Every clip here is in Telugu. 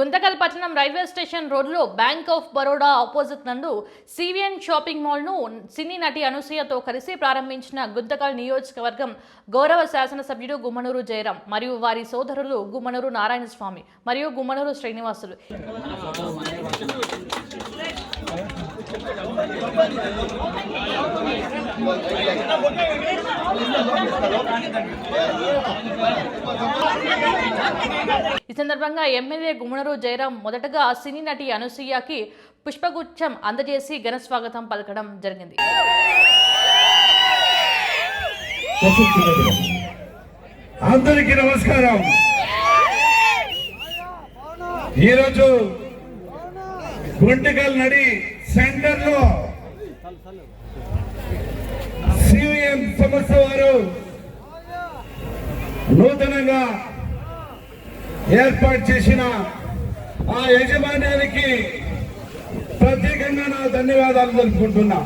గుంతకల్ పట్టణం రైల్వే స్టేషన్ రోడ్లో బ్యాంక్ ఆఫ్ బరోడా ఆపోజిట్ నందు సివిఎన్ షాపింగ్ మాల్ను సినీ నటి అనసూయతో కలిసి ప్రారంభించిన గుంతకల్ నియోజకవర్గం గౌరవ శాసనసభ్యుడు గుమ్మనూరు జయరాం మరియు వారి సోదరులు గుమ్మనూరు నారాయణ స్వామి మరియు గుమ్మనూరు శ్రీనివాసులు. ఈ సందర్భంగా ఎమ్మెల్యే గుమ్మనూరు జయరాం మొదటగా సినీ నటి అనసూయకి పుష్పగుచ్చం అందజేసి ఘన స్వాగతం పలకడం జరిగింది. అందరికీ నమస్కారం. ఈరోజు గుంటకల్ నడి సెంటర్ యూనియన్ సంస్థ వారు? నూతనంగా ఏర్పాటు చేసిన ఆ యజమాన్యానికి ప్రత్యేకంగా నా ధన్యవాదాలు తెలుపుకుంటున్నా.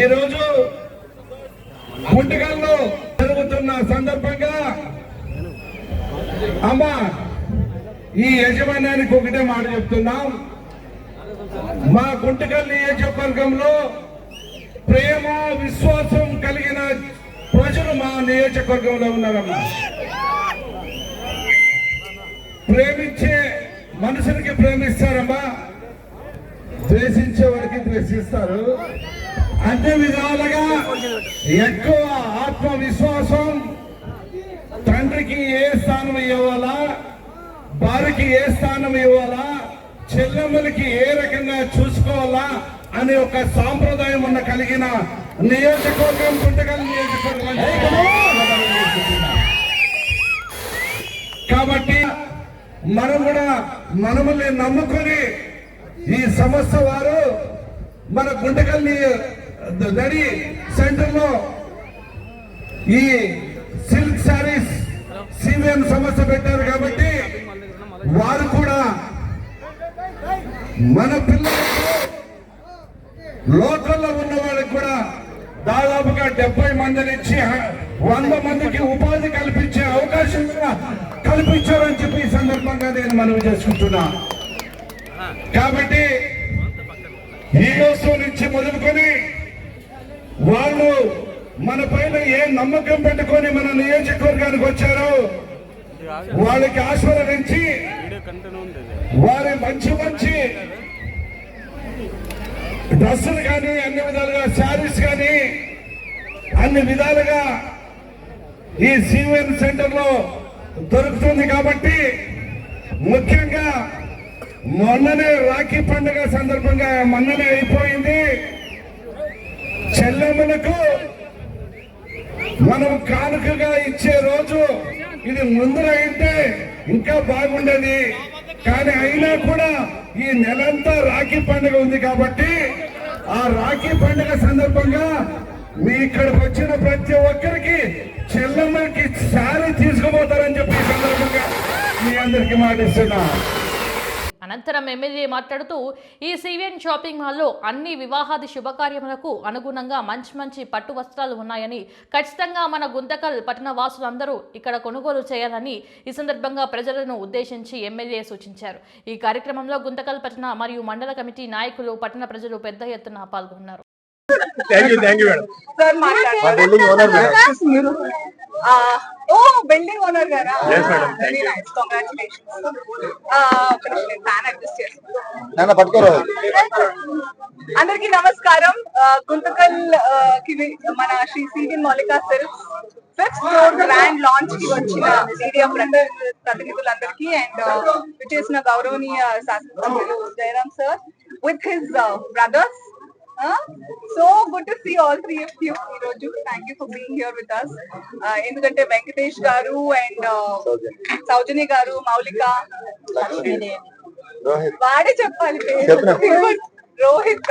ఈరోజు గుంటకల్లో జరుగుతున్న సందర్భంగా అమ్మా ఈ యజమాన్యానికి ఒకటే మాట చెప్తున్నాం. మా గుంటకల్ నియోజకవర్గంలో ప్రేమ విశ్వాసం కలిగిన ప్రజలు మా నియోజకవర్గంలో ఉన్నారమ్మా. ప్రేమించే మనుషులకి ప్రేమిస్తారమ్మా. ద్వేషించే వారికి ద్వేషిస్తారు. అన్ని విధాలుగా ఎక్కువ ఆత్మవిశ్వాసం తండ్రికి ఏ స్థానం ఇవ్వాలా భార్యకి ఏ స్థానం ఇవ్వాలా చెల్లెమ్మలకి ఏ రకంగా చూసుకోవాలా అనే ఒక సాంప్రదాయం ఉన్న కలిగిన నియోజకవర్గం గుంటగల్ నియోజకవర్గం. కాబట్టి మనం కూడా మనముల్ని నమ్ముకొని ఈ సంస్థ వారు మన గుంటకల్ని దడి సెంటర్లో ఈ సిల్క్ సారీస్ సివిఎం సంస్థ పెట్టారు కాబట్టి వారు కూడా మన పిల్లలకు లోకల్లో ఉన్న వాళ్ళకి కూడా దాదాపుగా డెబ్బై మందిని ఇచ్చి వంద మందికి ఉపాధి కల్పించే అవకాశం కూడా కల్పించారని చెప్పి ఈ సందర్భంగా నేను మనవి చేసుకుంటున్నా. కాబట్టి ఈ రోజు నుంచి మొదలుకొని వాళ్ళు మన పైన ఏ నమ్మకం పెట్టుకొని మన నియోజకవర్గానికి వచ్చారో వాళ్ళకి ఆశీర్వదించి వారి మంచి మంచి డ్రెస్సులు కానీ అన్ని విధాలుగా శారీస్ కానీ అన్ని విధాలుగా ఈ సివిఎన్ సెంటర్లో దొరుకుతుంది కాబట్టి ముఖ్యంగా మొన్ననే రాఖీ పండుగ సందర్భంగా మొన్ననే అయిపోయింది. చెల్లెమ్మలకు మనం కానుకగా ఇచ్చే రోజు ఇది ముందర అయితే ఇంకా బాగుండేది. కానీ అయినా కూడా ఈ నెలంతా రాఖీ పండుగ ఉంది కాబట్టి ఆ రాఖీ పండుగ సందర్భంగా మీ ఇక్కడికి వచ్చిన ప్రతి ఒక్కరికి చెల్లమ్మకి శారీ తీసుకుపోతారని చెప్పి సందర్భంగా మీ అందరికి మాటిస్తున్నా అనంతరం ఎమ్మెల్యే మాట్లాడుతూ ఈ సివిఎన్ షాపింగ్ మాల్లో అన్ని వివాహాది శుభకార్యములకు అనుగుణంగా మంచి మంచి పట్టు వస్త్రాలు ఉన్నాయని ఖచ్చితంగా మన గుంతకల్ పట్టణ వాసులందరూ ఇక్కడ కొనుగోలు చేయాలని ఈ సందర్భంగా ప్రజలను ఉద్దేశించి ఎమ్మెల్యే సూచించారు. ఈ కార్యక్రమంలో గుంతకల్ పట్టణ మరియు మండల కమిటీ నాయకులు పట్టణ ప్రజలు పెద్ద ఎత్తున పాల్గొన్నారు. బిల్డింగ్ ఓనర్ ఓ బిల్డింగ్ గారా. వెరీ నైస్ అందరికి నమస్కారం. గుంతకల్కి మన Sri CVN Moulika silks fifth floor grand లాంచ్కి వచ్చిన మీడియా ప్రతినిధు- ప్రతినిధులందరికీ అండ్ విచ్చేసిన గౌరవనీయ శాసనసభ్యులు Jayaram sir with his brothers so good to see all three of you ఈ రోజు thank you for being here with us ఎందుకంటే వెంకటేష్ గారు అండ్ సౌజన్య గారు మౌలిక. రోహిత్. వాడే చెప్పాలి చెప్పినా. Rohit.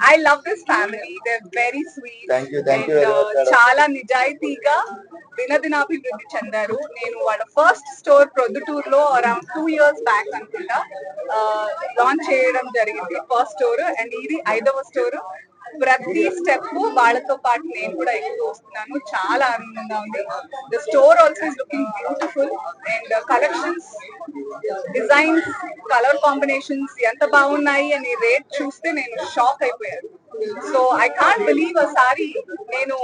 I love this family they very sweet Thank you, thank you very much, madam. చాలా నిజాయితీగా దినదినాభివృద్ధి చెందారు నేను వాళ్ళ ఫస్ట్ స్టోర్ ప్రొద్దుటూర్లో అరౌండ్ టూ ఇయర్స్ బ్యాక్ అనుకుంటా లాంచ్ చేయడం జరిగింది. ఫస్ట్ స్టోర్ అండ్ ఇది ఐదవ స్టోర్ ప్రతి స్టెప్ వాళ్ళతో పాటు నేను కూడా ఎక్కువ వస్తున్నాను. చాలా ఆనందంగా ఉంది. The store also is looking beautiful and collections designs colour combinations ఎంత బాగున్నాయి అని రేట్ చూస్తే నేను షాక్ అయిపోయాను. సో ఐ కాంట్ బిలీవ్ ఆ నేను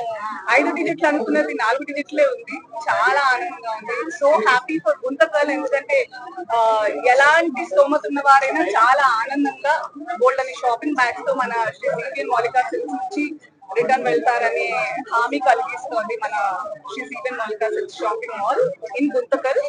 ఐదు డిజిట్లు అనుకున్నది నాలుగు డిజిట్లే ఉంది. చాలా ఆనందంగా ఉంది. సో హ్యాపీ ఫర్ గుంతకల్ ఎందుకంటే ఎలాంటి స్తోమత ఉన్న వారైనా చాలా ఆనందంగా గోల్డ్ అని షాపింగ్ బ్యాగ్స్తో మన శ్రీ సివిఎన్ మాలికా సిల్క్స్ నుంచి రిటర్న్ వెళ్తారని హామీ కలిగిస్తోంది మన Sri CVN Malika silks shopping mall in Guntakal